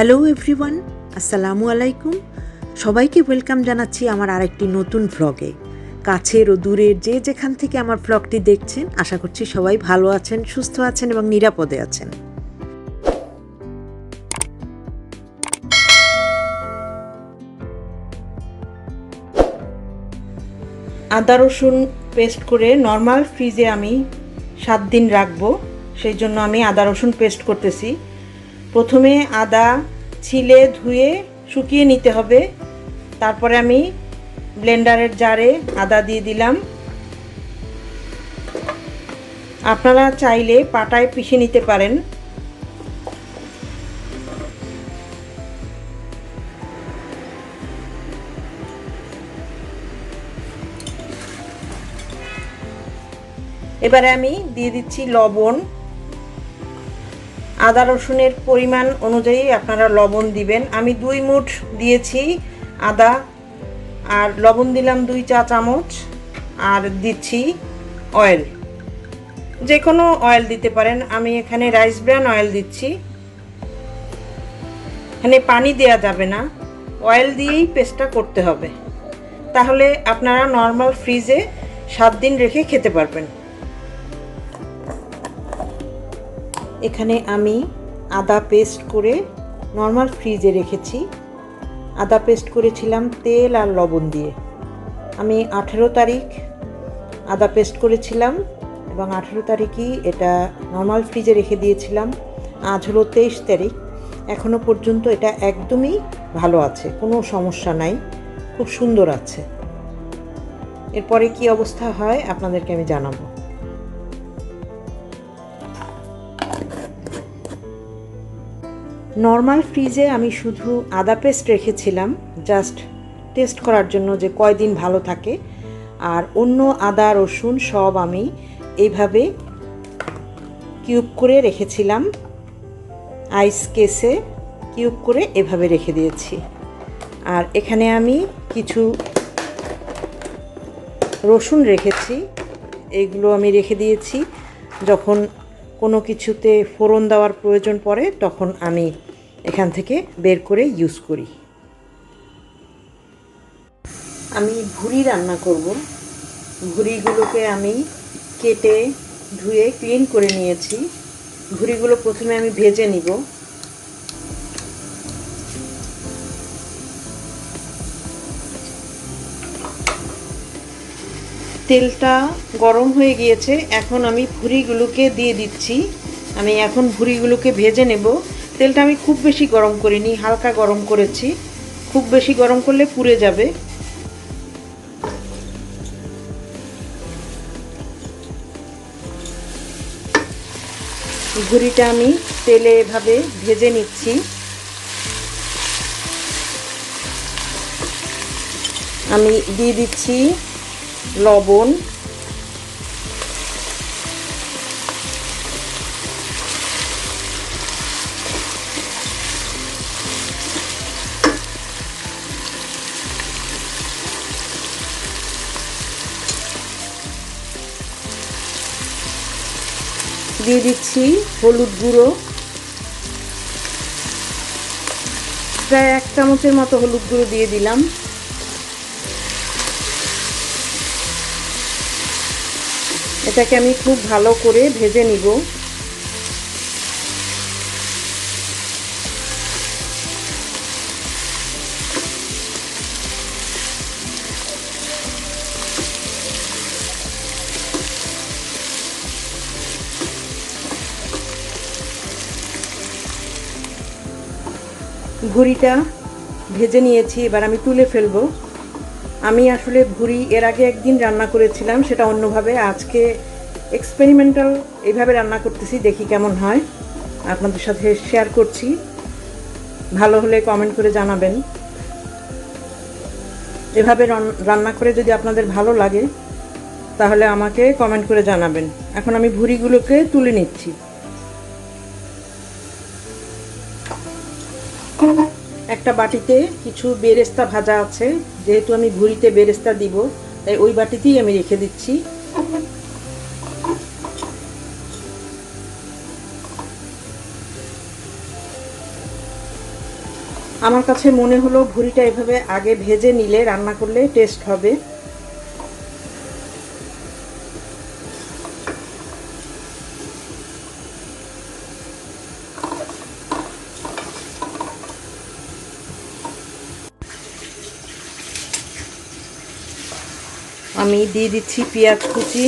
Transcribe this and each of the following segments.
Hello everyone আসসালামু আলাইকুম সবাইকে ওয়েলকাম জানাচ্ছি আমার আরেকটি নতুন ভ্লগে কাছের ও দূরের যে যেখান থেকে আমার ভ্লগটি দেখছেন, আশা করছি সবাই ভালো আছেন, সুস্থ আছেন এবং নিরাপদে আছেন। আদা রসুন পেস্ট করে নর্মাল ফ্রিজে আমি সাত দিন রাখব। সেই জন্য আমি আদা রসুন পেস্ট করতেছি। প্রথমে আদা ছিলে ধুয়ে শুকিয়ে নিতে হবে। তারপরে আমি ব্লেন্ডারের জারে আদা দিয়ে দিলাম। আপনারা চাইলে পাটায় পিষে নিতে পারেন। এবারে আমি দিয়ে দিচ্ছি লবণ। আদা রসুনের পরিমাণ অনুযায়ী আপনারা লবণ দিবেন। আমি দুই মুঠ দিয়েছি আদা আর লবণ দিলাম দুই চা চামচ আর দিচ্ছি অয়েল। যে কোনো অয়েল দিতে পারেন। আমি এখানে রাইস ব্র্যান অয়েল দিচ্ছি। এখানে পানি দেয়া যাবে না। অয়েল দিয়েই পেস্টটা করতে হবে। তাহলে আপনারা নর্মাল ফ্রিজে সাত দিন রেখে খেতে পারবেন। এখানে আমি আদা পেস্ট করে নর্মাল ফ্রিজে রেখেছি। আদা পেস্ট করেছিলাম তেল আর লবণ দিয়ে। আমি আঠেরো তারিখ আদা পেস্ট করেছিলাম এবং আঠেরো তারিখই এটা নর্মাল ফ্রিজে রেখে দিয়েছিলাম। আজ হলো তেইশ তারিখ। এখনও পর্যন্ত এটা একদমই ভালো আছে, কোনো সমস্যা নাই, খুব সুন্দর আছে। এরপরে কি অবস্থা হয় আপনাদেরকে আমি জানাব। নর্মাল ফ্রিজে আমি শুধু আদা পেস্ট রেখেছিলাম জাস্ট টেস্ট করার জন্য যে কয়দিন ভালো থাকে। আর অন্য আদা, রসুন সব আমি এইভাবে কিউব করে রেখেছিলাম। আইস কেসে কিউব করে এভাবে রেখে দিয়েছি। আর এখানে আমি কিছু রসুন রেখেছি, এগুলো আমি রেখে দিয়েছি। যখন কোনো কিছুতে ফোড়ন দেওয়ার প্রয়োজন পড়ে, তখন আমি এখান থেকে বের করে ইউজ করি। আমি ভুড়ি রান্না করব। ভুড়িগুলোকে আমি কেটে ধুয়ে ক্লিন করে নিয়েছি। ভুড়িগুলো প্রথমে আমি ভেজে নিব। তেলটা গরম হয়ে গিয়েছে। এখন আমি ভুড়িগুলোকে দিয়ে দিচ্ছি। আমি এখন ভুড়িগুলোকে ভেজে নেব। তেলটা আমি খুব বেশি গরম করিনি, হালকা গরম করেছি। খুব বেশি গরম করলে পুড়ে যাবে। ঘুড়িটা আমি তেলে এভাবে ভেজে নিচ্ছি। আমি দিয়ে দিচ্ছি লবণ। দিয়ে দিচ্ছি হলুদ গুঁড়ো। প্রায় এক চামচের মতো হলুদ গুঁড়ো দিয়ে দিলাম। এটাকে আমি খুব ভালো করে ভেজে নিব। ভুড়িটা ভেজে নিয়েছি, এবার আমি তুলে ফেলব। আমি আসলে ভুড়ি এর আগে একদিন রান্না করেছিলাম, সেটা অন্যভাবে। আজকে এক্সপেরিমেন্টাল এইভাবে রান্না করতেছি, দেখি কেমন হয়। আপনাদের সাথে শেয়ার করছি। ভালো হলে কমেন্ট করে জানাবেন। এভাবে রান্না করে যদি আপনাদের ভালো লাগে, তাহলে আমাকে কমেন্ট করে জানাবেন। এখন আমি ভুড়িগুলোকে তুলে নিচ্ছি। একটা বাটিতে কিছু বেরেস্তা ভাজা আছে, যেহেতু আমি ভুড়িতে বেরেস্তা দিব, তাই ওই বাটিতেই আমি রেখে দিচ্ছি। আমার কাছে মনে হলো ভুড়িটা এভাবে আগে ভেজে নিলে রান্না করলে টেস্ট হবে। আমি দিয়ে দিচ্ছি পেঁয়াজ কুচি।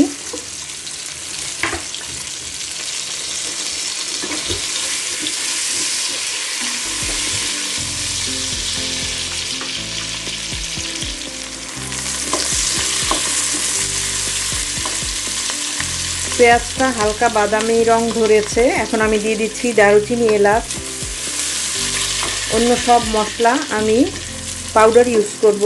পেঁয়াজটা হালকা বাদামি রং ধরেছে। এখন আমি দিয়ে দিচ্ছি দারুচিনি এলাচ। অন্য সব মশলা আমি পাউডার ইউজ করব।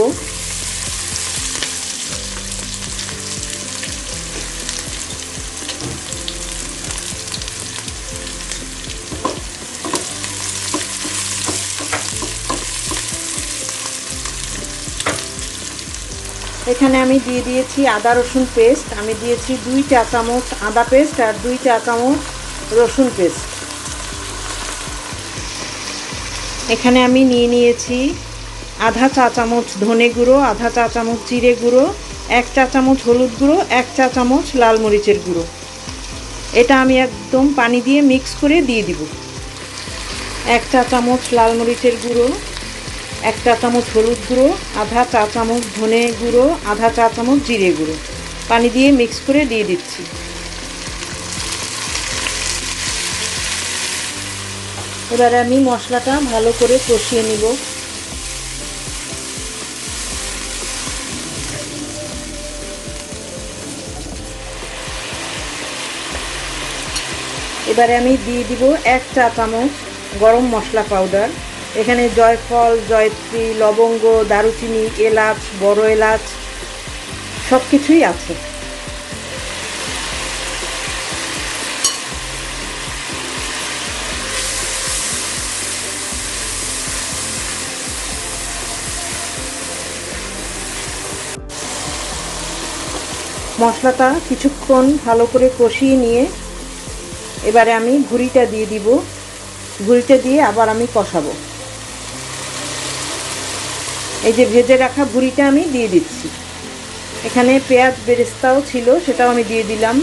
এখানে আমি দিয়ে দিয়েছি আদা রসুন পেস্ট। আমি দিয়েছি দুই চা চামচ আদা পেস্ট আর দুই চা চামচ রসুন পেস্ট। এখানে আমি নিয়ে নিয়েছি আধা চা চামচ ধনে গুঁড়ো, আধা চা চামচ জিরে গুঁড়ো, এক চা চামচ হলুদ গুঁড়ো, এক চা চামচ লাল মরিচের গুঁড়ো। এটা আমি একদম পানি দিয়ে মিক্স করে দিয়ে দিব। এক চা চামচ লাল মরিচের গুঁড়ো এক চা চামচ হলুদ গুঁড়ো, আধা চা চামচ ধনে গুঁড়ো, আধা চা চামচ জিরে গুঁড়ো। পানি দিয়ে মিক্স করে দিয়ে দিচ্ছি। এবারে আমি মশলাটা ভালো করে কষিয়ে নিব। এবারে আমি দিয়ে দিব এক চা চামচ গরম মশলা পাউডার। এখানে জয়ফল, জয়ত্রী, লবঙ্গ, দারুচিনি, এলাচ, বড় এলাচ সব কিছুই আছে। মশলাটা কিছুক্ষণ ভালো করে কষিয়ে নিয়ে এবারে আমি ঘুড়িটা দিয়ে দিব। ঘুড়িটা দিয়ে আবার আমি কষাবো। এই যে ভেজে রাখা ভুড়িটা আমি দিয়ে দিচ্ছি। এখানে পেঁয়াজ বেরেস্তাও ছিল, সেটাও আমি দিয়ে দিলাম।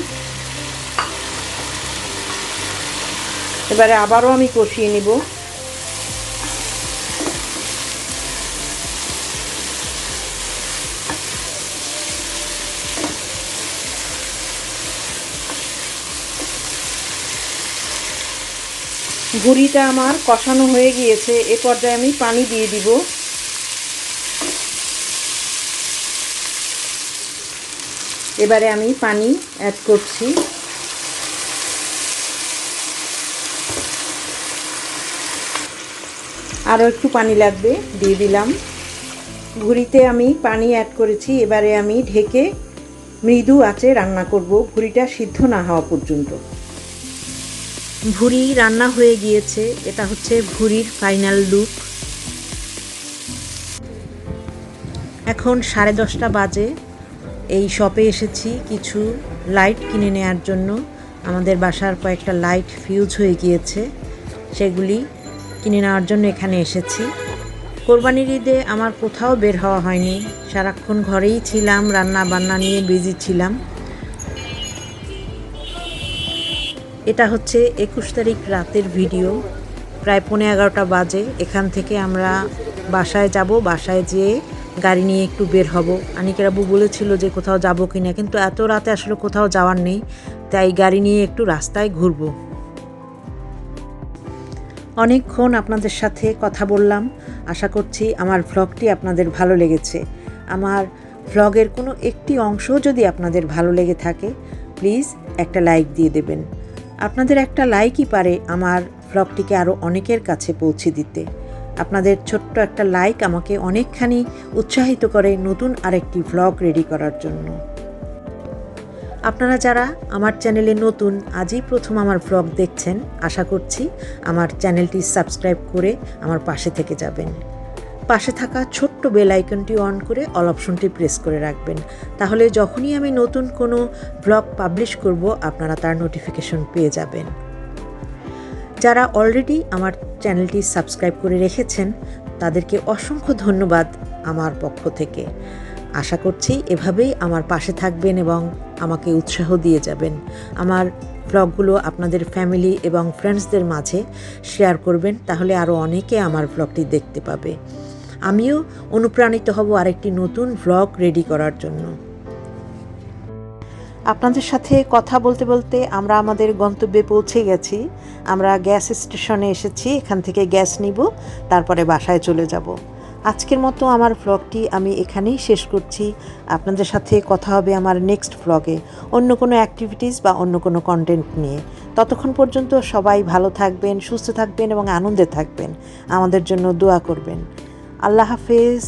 এবারে আবারও আমি কষিয়ে নিব। ভুড়িটা আমার কষানো হয়ে গিয়েছে, এ পর্যায়ে আমি পানি দিয়ে দিব। এবারে আমি পানি অ্যাড করছি। আরও একটু পানি লাগবে, দিয়ে দিলাম। ভুড়িতে আমি পানি অ্যাড করেছি, এবারে আমি ঢেকে মৃদু আঁচে রান্না করব। ভুড়িটা সিদ্ধ না হওয়া পর্যন্ত। ভুড়ি রান্না হয়ে গিয়েছে, এটা হচ্ছে ভুড়ির ফাইনাল লুক এখন সাড়ে দশটা বাজে। এই শপে এসেছি কিছু লাইট কিনে নেওয়ার জন্য। আমাদের বাসার কয়েকটা লাইট ফিউজ হয়ে গিয়েছে। সেগুলি কিনে নেওয়ার জন্য এখানে এসেছি। কোরবানির ঈদে আমার কোথাও বের হওয়া হয়নি। সারাক্ষণ ঘরেই ছিলাম রান্না বান্না নিয়ে বিজি ছিলাম। এটা হচ্ছে একুশ তারিখ রাতের ভিডিও প্রায় পৌনে এগারোটা বাজে। এখান থেকে আমরা বাসায় যাব। বাসায় যেয়ে গাড়ি নিয়ে একটু বের হব। আনিকের আবু বলেছিল যে কোথাও যাব কি না কিন্তু এত রাতে আসলে কোথাও যাওয়ার নেই, তাই গাড়ি নিয়ে একটু রাস্তায় ঘুরবো। অনেকক্ষণ আপনাদের সাথে কথা বললাম। আশা করছি আমার ভ্লগটি আপনাদের ভালো লেগেছে। আমার ভ্লগের কোনো একটি অংশ যদি আপনাদের ভালো লেগে থাকে প্লিজ একটা লাইক দিয়ে দেবেন। আপনাদের একটা লাইকই পারে আমার ভ্লগটিকে আরও অনেকের কাছে পৌঁছে দিতে। আপনাদের ছোট্ট একটা লাইক আমাকে অনেকখানি উৎসাহিত করে নতুন আরেকটি ভ্লগ রেডি করার জন্য। আপনারা যারা আমার চ্যানেলে নতুন, আজই প্রথম আমার ভ্লগ দেখছেন, আশা করছি আমার চ্যানেলটি সাবস্ক্রাইব করে আমার পাশে থেকে যাবেন। পাশে থাকা ছোট্ট বেল আইকনটি অন করে অল অপশনটি প্রেস করে রাখবেন। তাহলে যখনই আমি নতুন কোনো ব্লগ পাবলিশ করব, আপনারা তার নোটিফিকেশন পেয়ে যাবেন। যারা অলরেডি আমার চ্যানেলটি সাবস্ক্রাইব করে রেখেছেন, তাদেরকে অসংখ্য ধন্যবাদ আমার পক্ষ থেকে। আশা করছি এভাবেই আমার পাশে থাকবেন এবং আমাকে উৎসাহ দিয়ে যাবেন। আমার ব্লগগুলো আপনাদের ফ্যামিলি এবং ফ্রেন্ডসদের মাঝে শেয়ার করবেন, তাহলে আরও অনেকে আমার ব্লগটি দেখতে পাবে। আমিও অনুপ্রাণিত হব আরেকটি নতুন ব্লগ রেডি করার জন্য। আপনাদের সাথে কথা বলতে বলতে আমরা আমাদের গন্তব্যে পৌঁছে গেছি। আমরা গ্যাস স্টেশনে এসেছি, এখান থেকে গ্যাস নিব, তারপরে বাসায় চলে যাব। আজকের মতো আমার ব্লগটি আমি এখানেই শেষ করছি। আপনাদের সাথে কথা হবে আমার নেক্সট ব্লগে অন্য কোনো অ্যাক্টিভিটিস বা অন্য কোনো কন্টেন্ট নিয়ে। ততক্ষণ পর্যন্ত সবাই ভালো থাকবেন, সুস্থ থাকবেন এবং আনন্দে থাকবেন। আমাদের জন্য দোয়া করবেন। আল্লাহ হাফেজ।